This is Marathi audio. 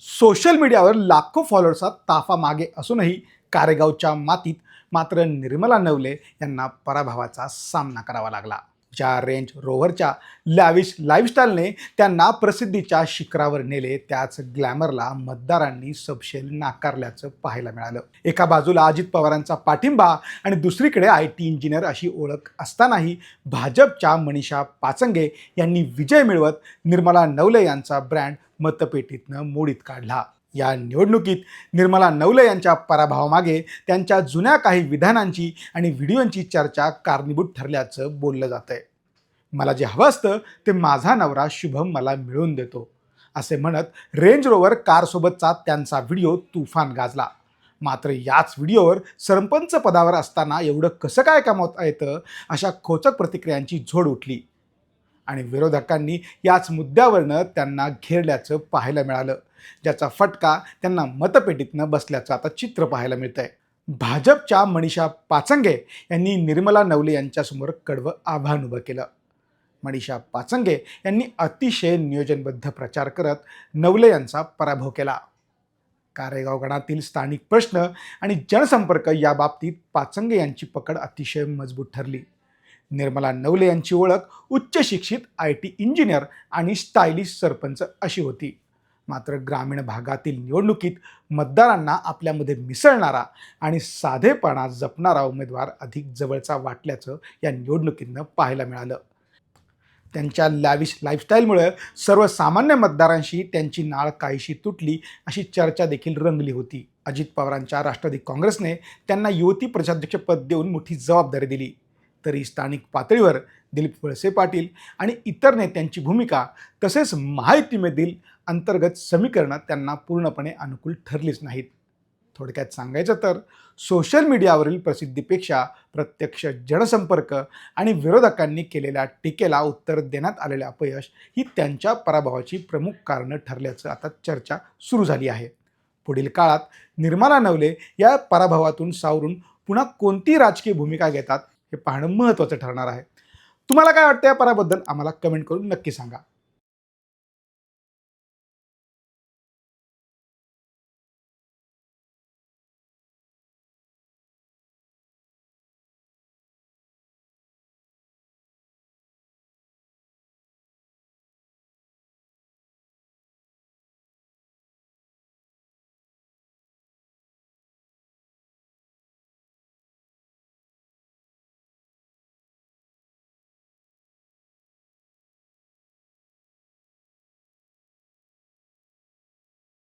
सोशल मीडियावर लाखो फॉलोअर्सचा ताफा मागे असूनही कारेगावच्या मातीत मात्र निर्मला नवले यांना पराभवाचा सामना करावा लागला. ज्या रेंज रोव्हरच्या लॅविश लाईफस्टाईलने त्यांना प्रसिद्धीच्या शिखरावर नेले. त्याच ग्लॅमरला मतदारांनी सबशेल नाकारल्याचं पाहायला मिळालं. एका बाजूला अजित पवारांचा पाठिंबा आणि दुसरीकडे आय टी इंजिनियर अशी ओळख असतानाही भाजपच्या मनीषा पाचंगे यांनी विजय मिळवत निर्मला नवले यांचा ब्रँड मतपेटीतनं मोडीत काढला. या निवडणुकीत निर्मला नवले यांच्या पराभवामागे त्यांच्या जुन्या काही विधानांची आणि व्हिडिओंची चर्चा कारणीभूत ठरल्याचं बोललं जात आहे मला जे हवं असतं ते माझा नवरा शुभम मला मिळवून देतो असे म्हणत रेंज रोवर कारसोबतचा त्यांचा व्हिडिओ तुफान गाजला. मात्र याच व्हिडिओवर सरपंच पदावर असताना एवढं कसं काय कमावता येतं अशा खोचक प्रतिक्रियांची झोड उठली. आणि विरोधकांनी याच मुद्द्यावरनं त्यांना घेरल्याचं पाहायला मिळालं. ज्याचा फटका त्यांना मतपेटीतनं बसल्याचं आता चित्र पाहायला मिळतंय. भाजपच्या मनीषा पाचंगे यांनी निर्मला नवले यांच्यासमोर कडवं आव्हान उभं केलं. मनीषा पाचंगे यांनी अतिशय नियोजनबद्ध प्रचार करत नवले यांचा पराभव केला. कारेगाव गणातील स्थानिक प्रश्न आणि जनसंपर्क या बाबतीत पाचंगे यांची पकड अतिशय मजबूत ठरली. निर्मला नवले यांची ओळख उच्च शिक्षित आय टी इंजिनियर आणि स्टायलिश सरपंच अशी होती. मात्र ग्रामीण भागातील निवडणुकीत मतदारांना आपल्यामध्ये मिसळणारा आणि साधेपणा जपणारा उमेदवार अधिक जवळचा वाटल्याचं या निवडणुकींना पाहायला मिळालं. त्यांच्या लॅविश लाईफस्टाईलमुळे सर्वसामान्य मतदारांशी त्यांची नाळ काहीशी तुटली अशी चर्चा देखील रंगली होती. अजित पवारांच्या राष्ट्रवादी काँग्रेसने त्यांना युवती प्रदेशाध्यक्षपद देऊन मोठी जबाबदारी दिली. तरी स्थानिक पातळीवर दिलीप वळसे पाटील आणि इतर नेत्यांची भूमिका तसेच महायुतीमधील अंतर्गत समीकरणं त्यांना पूर्णपणे अनुकूल ठरलीच नाहीत. थोडक्यात सांगायचं तर सोशल मीडियावरील प्रसिद्धीपेक्षा प्रत्यक्ष जनसंपर्क आणि विरोधकांनी केलेल्या टीकेला उत्तर देण्यात आलेले अपयश ही त्यांच्या पराभवाची प्रमुख कारणं ठरल्याचं आता चर्चा सुरू झाली आहे. पुढील काळात निर्मला नवले या पराभवातून सावरून पुन्हा कोणती राजकीय भूमिका घेतात हे पाहणं महत्त्वाचं ठरणार आहे. तुम्हाला काय वाटतं या पराबद्दल आम्हाला कमेंट करून नक्की सांगा.